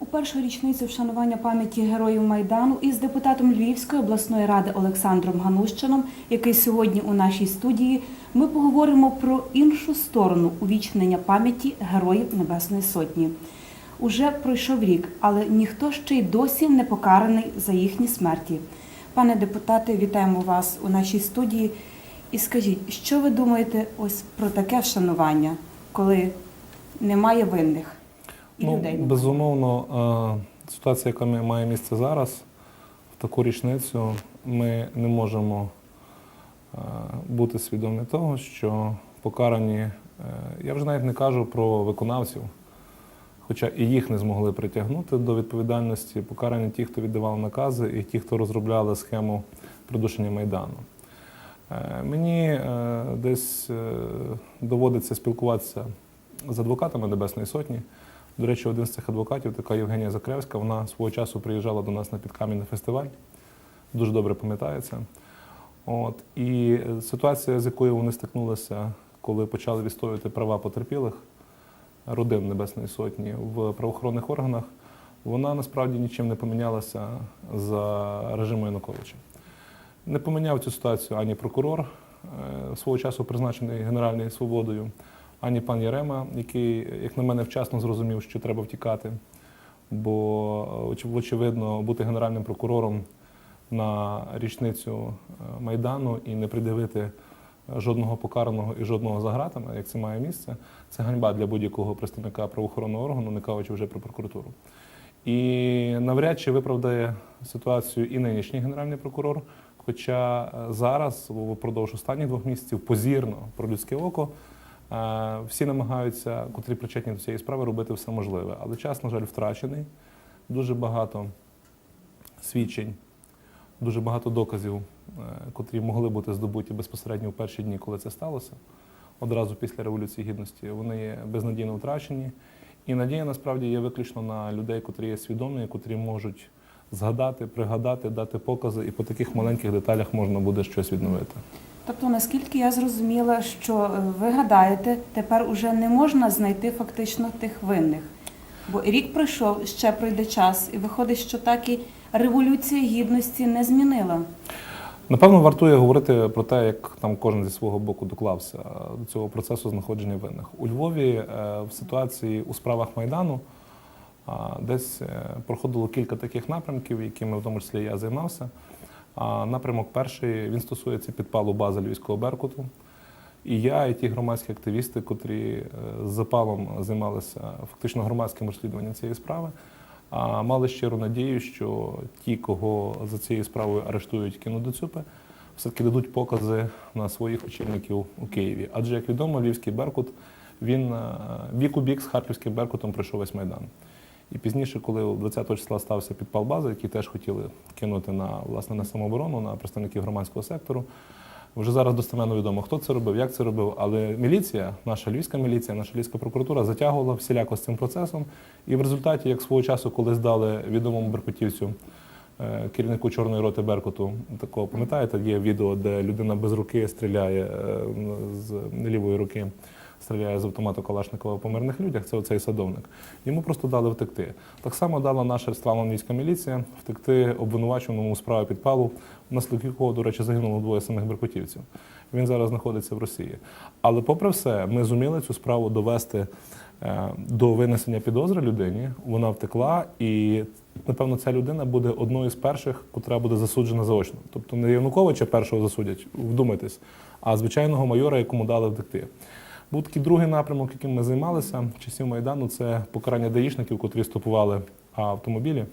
У першу річницю вшанування пам'яті героїв Майдану із депутатом Львівської обласної ради Олександром Ганущином, який сьогодні у нашій студії, ми поговоримо про іншу сторону увічнення пам'яті героїв Небесної Сотні. Уже пройшов рік, але ніхто ще й досі не покараний за їхні смерті. Пане депутате, вітаємо вас у нашій студії. І скажіть, що ви думаєте ось про таке вшанування, коли немає винних і Ну, людей? безумовно, е, ситуація, яка має місце зараз, в таку річницю ми не можемо е, бути свідомі того, що покарані, е, я вже навіть не кажу про виконавців, хоча і їх не змогли притягнути до відповідальності, покарані ті, хто віддавав накази, і ті, хто розробляли схему придушення Майдану. Е, Мені е, десь е, доводиться спілкуватися з адвокатами Небесної Сотні. До речі, один з цих адвокатів, така Євгенія Закревська, вона свого часу приїжджала до нас на підкам'яний фестиваль. Дуже добре пам'ятається. От. І ситуація, з якою вони стикнулися, коли почали відстоювати права потерпілих родин Небесної Сотні в правоохоронних органах, вона насправді нічим не помінялася за режиму Януковича. Не поміняв цю ситуацію ані прокурор, е, свого часу призначений Генеральною свободою, ані пан Ярема, який, як на мене, вчасно зрозумів, що треба втікати. Бо, очевидно, бути генеральним прокурором на річницю е, Майдану і не придивити жодного покараного і жодного за ґратами, як це має місце, це ганьба для будь-якого представника правоохоронного органу, не кажучи вже про прокуратуру. І навряд чи виправдає ситуацію і нинішній генеральний прокурор. Хоча е, зараз, впродовж останніх двох місяців, позірно про людське око, е, всі намагаються, котрі причетні до цієї справи, робити все можливе. Але час, на жаль, втрачений. Дуже багато свідчень, дуже багато доказів, е, котрі могли бути здобуті безпосередньо в перші дні, коли це сталося, одразу після Революції Гідності, вони є безнадійно втрачені. І надія насправді є виключно на людей, котрі є свідомі, котрі можуть згадати, пригадати, дати покази, і по таких маленьких деталях можна буде щось відновити. Тобто, наскільки я зрозуміла, що е, ви гадаєте, тепер уже не можна знайти фактично тих винних. Бо рік пройшов, ще пройде час, і виходить, що так і революція гідності не змінила. Напевно, вартує говорити про те, як там кожен зі свого боку доклався до цього процесу знаходження винних. У Львові е, в ситуації у справах Майдану десь е, проходило кілька таких напрямків, якими в тому числі я займався. Напрямок перший він стосується підпалу бази Львівського Беркуту. І я, і ті громадські активісти, котрі е, з запалом займалися фактично громадським розслідуванням цієї справи, мали щиру надію, що ті, кого за цією справою арештують, кинуть до ЦЮПи, все-таки дадуть покази на своїх очільників у Києві. Адже, як відомо, Львівський Беркут він е, бік у бік з Харківським Беркутом пройшов весь Майдан. І пізніше, коли 20 числа стався підпал бази, який теж хотіли кинути на власне на самооборону, на представників громадського сектору. Вже зараз достеменно відомо, хто це робив, як це робив. Але міліція, наша львівська міліція, наша львівська прокуратура затягувала всіляко з цим процесом. І в результаті, як свого часу, коли здали відомому беркутівцю, е, керівнику чорної роти Беркуту, такого пам'ятаєте, є відео, де людина без руки стріляє е, з лівої руки. Стріляє з автомату Калашникова по мирних людях, це оцей садовник. Йому просто дали втекти. Так само дала наша славно-львівська міліція втекти обвинуваченому у справі підпалу, внаслідок якого, до речі, загинуло двоє самих беркутівців. Він зараз знаходиться в Росії. Але, попри все, ми зуміли цю справу довести е, до винесення підозри людині. Вона втекла, і напевно ця людина буде одною з перших, котра буде засуджена заочно. Тобто не Януковича першого засудять, вдумайтесь, а звичайного майора, якому дали втекти. Був такий другий напрямок, яким ми займалися часів Майдану, це покарання даїшників, котрі стопували автомобілі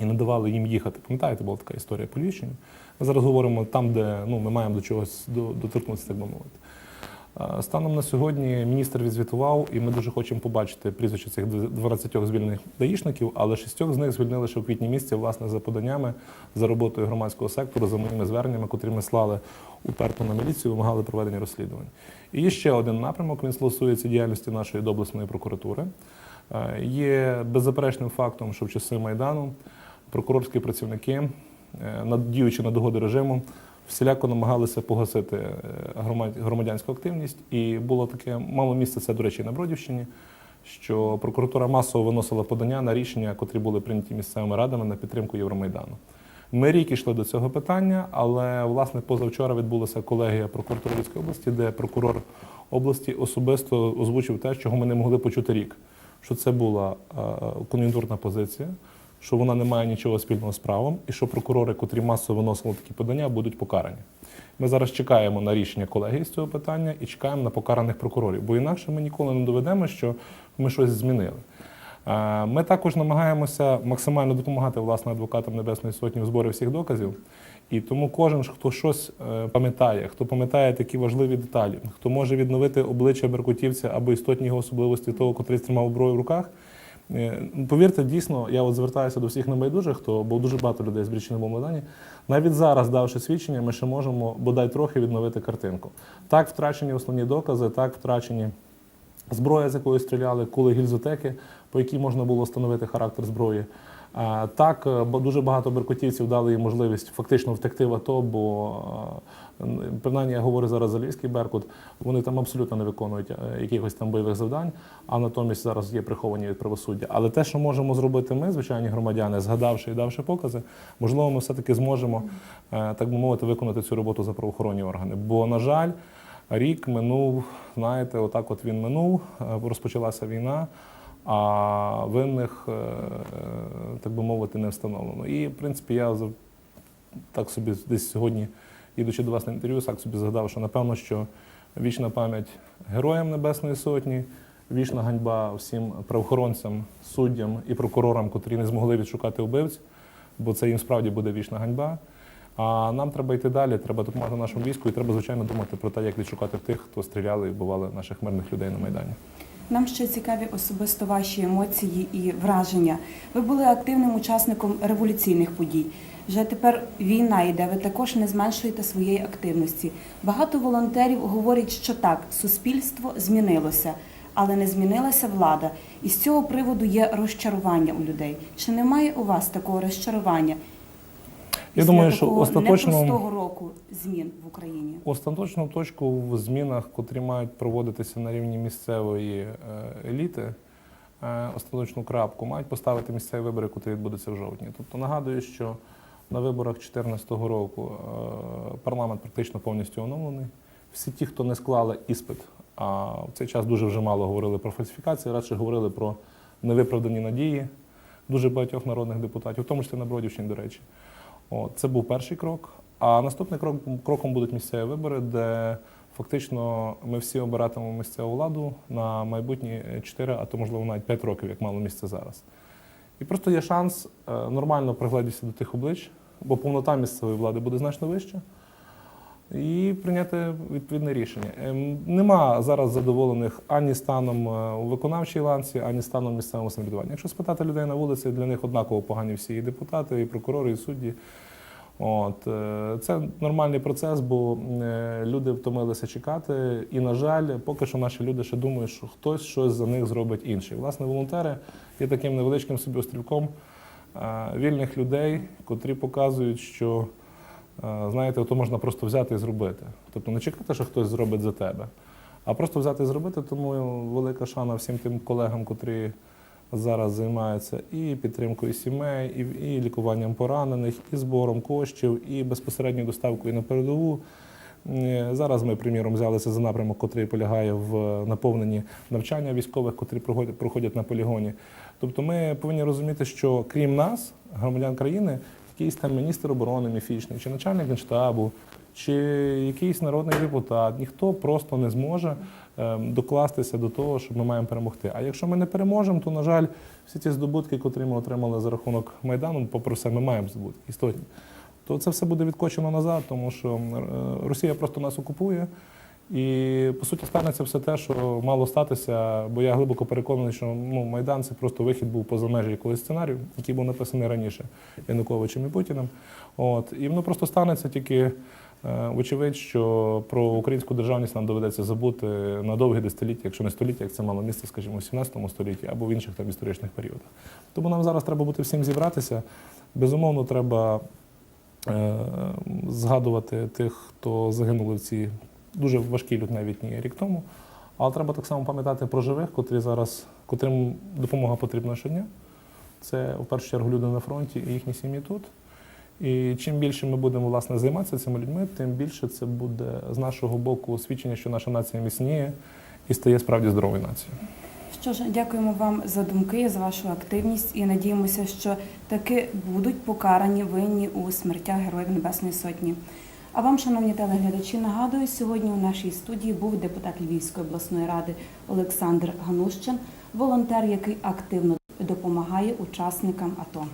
і не давали їм їхати. Пам'ятаєте, була така історія по Львівщині. Ми зараз говоримо там, де ну, ми маємо до чогось до- доторкнутися, так би мовити. Станом на сьогодні міністр відзвітував, і ми дуже хочемо побачити прізвища цих 12 звільнених даїшників, але шістьох з них звільнили ще в квітні місяці, власне, за поданнями, за роботою громадського сектору, за моїми зверненнями, котрі ми слали уперто на міліцію, вимагали проведення розслідувань. І є ще один напрямок, він стосується діяльності нашої доблесної прокуратури. Є беззаперечним фактом, що в часи Майдану прокурорські працівники, е, діючи на догоди режиму, всіляко намагалися погасити е, громадянську активність. І було таке мало місце, це, до речі, на Бродівщині, що прокуратура масово виносила подання на рішення, котрі були прийняті місцевими радами на підтримку Євромайдану. Ми рік йшли до цього питання, але власне позавчора відбулася колегія прокуратури Львівської області, де прокурор області особисто озвучив те, чого ми не могли почути рік. Що це була е, кон'юнктурна позиція, що вона не має нічого спільного з правом, і що прокурори, котрі масово виносили такі подання, будуть покарані. Ми зараз чекаємо на рішення колегії з цього питання і чекаємо на покараних прокурорів, бо інакше ми ніколи не доведемо, що ми щось змінили. Ми також намагаємося максимально допомагати власне адвокатам Небесної Сотні в зборі всіх доказів. І тому кожен, хто щось е, пам'ятає, хто пам'ятає такі важливі деталі, хто може відновити обличчя беркутівця або істотні його особливості того, котрий тримав зброю в руках. Е, Повірте, дійсно, я от звертаюся до всіх небайдужих, хто бо дуже багато людей збрічені в Майдані. Навіть зараз, давши свідчення, ми ще можемо бодай трохи відновити картинку. Так втрачені основні докази, так втрачені зброя, з якої стріляли, кули гільзотеки, по якій можна було встановити характер зброї. Так, е, дуже багато беркутівців дали їм можливість фактично втекти в АТО, бо е, принаймні я говорю зараз за Львівський Беркут, вони там абсолютно не виконують е, якихось там бойових завдань, а натомість зараз є приховані від правосуддя. Але те, що можемо зробити ми, звичайні громадяни, згадавши і давши покази, можливо, ми все-таки зможемо, так би мовити, виконати цю роботу за правоохоронні органи. Бо, на жаль, Рік минув, знаєте, отак от він минув, розпочалася війна, а винних, е, так би мовити, не встановлено. І, в принципі, я так собі десь сьогодні, їдучи до вас на інтерв'ю, так собі згадав, що напевно, що вічна пам'ять героям Небесної Сотні, вічна ганьба всім правоохоронцям, суддям і прокурорам, котрі не змогли відшукати вбивць, бо це їм справді буде вічна ганьба. А нам треба йти далі, треба допомагати нашому війську, і треба, звичайно, думати про те, як відшукати тих, хто стріляли і вбивали наших мирних людей на Майдані. Нам ще цікаві особисто ваші емоції і враження. Ви були активним учасником революційних подій. Вже тепер війна йде, ви також не зменшуєте своєї активності. Багато волонтерів говорять, що так, суспільство змінилося, але не змінилася влада. І з цього приводу є розчарування у людей. Чи немає у вас такого розчарування? Я думаю, що остаточно непростого року змін в Україні. Остаточну точку в змінах, котрі мають проводитися на рівні місцевої е, еліти, е, остаточну крапку мають поставити місцеві вибори, котрі відбудуться в жовтні. Тобто нагадую, що на виборах 2014 року е, парламент практично повністю оновлений. Всі ті, хто не склали іспит, а в цей час дуже вже мало говорили про фальсифікації, радше говорили про невиправдані надії дуже багатьох народних депутатів, в тому числі на Бродівщині, до речі. От, це був перший крок. А наступний крок кроком будуть місцеві вибори, де фактично ми всі обиратимемо місцеву владу на майбутні 4, а то можливо навіть 5 років, як мало місце зараз. І просто є шанс е, нормально пригледітися до тих облич, бо повнота місцевої влади буде значно вища. І прийняти відповідне рішення. Ем, Нема зараз задоволених ані станом е, у виконавчій ланці, ані станом місцевого самоврядування. Якщо спитати людей на вулиці, для них однаково погані всі і депутати, і прокурори, і судді. От е, це нормальний процес, бо е, люди втомилися чекати. І, на жаль, поки що наші люди ще думають, що хтось щось за них зробить інший. Власне, волонтери є таким невеличким собі острівком вільних людей, котрі показують, що знаєте, то можна просто взяти і зробити. Тобто не чекати, що хтось зробить за тебе, а просто взяти і зробити. Тому велика шана всім тим колегам, котрі зараз займаються і підтримкою сімей, і, і лікуванням поранених, і збором коштів, і безпосередньою доставкою на передову. Е, Зараз ми, приміром, взялися за напрямок, який полягає в наповненні навчання військових, котрі проходять на полігоні. Тобто ми повинні розуміти, що крім нас, громадян країни, якийсь там міністр оборони міфічний, чи начальник генштабу, чи якийсь народний депутат, ніхто просто не зможе е, докластися до того, щоб ми маємо перемогти. А якщо ми не переможемо, то, на жаль, всі ці здобутки, котрі ми отримали за рахунок Майдану, попри все, ми маємо здобутки істотні. То це все буде відкочено назад, тому що е, Росія просто нас окупує. І по суті станеться все те, що мало статися, бо я глибоко переконаний, що ну, Майдан це просто вихід був поза межі якогось сценарію, який був написаний раніше Януковичем і Путіним. От. І воно просто станеться тільки, е, вочевидь, що про українську державність нам доведеться забути на довгі десятиліття, якщо не століття, як це мало місце, скажімо, у 17 столітті або в інших там історичних періодах. Тому нам зараз треба бути всім зібратися. Безумовно, треба е, згадувати тих, хто загинули в ці дуже важкі лютневітні рік тому. Але треба так само пам'ятати про живих, котрі зараз, котрим допомога потрібна щодня. Це в першу чергу люди на фронті і їхні сім'ї тут. І чим більше ми будемо власне займатися цими людьми, тим більше це буде з нашого боку свідчення, що наша нація міцніє і стає справді здоровою нацією. Що ж, дякуємо вам за думки, за вашу активність і надіємося, що таки будуть покарані винні у смертях Героїв Небесної Сотні. А вам, шановні телеглядачі, нагадую, сьогодні у нашій студії був депутат Львівської обласної ради Олександр Ганущин, волонтер, який активно допомагає учасникам АТО.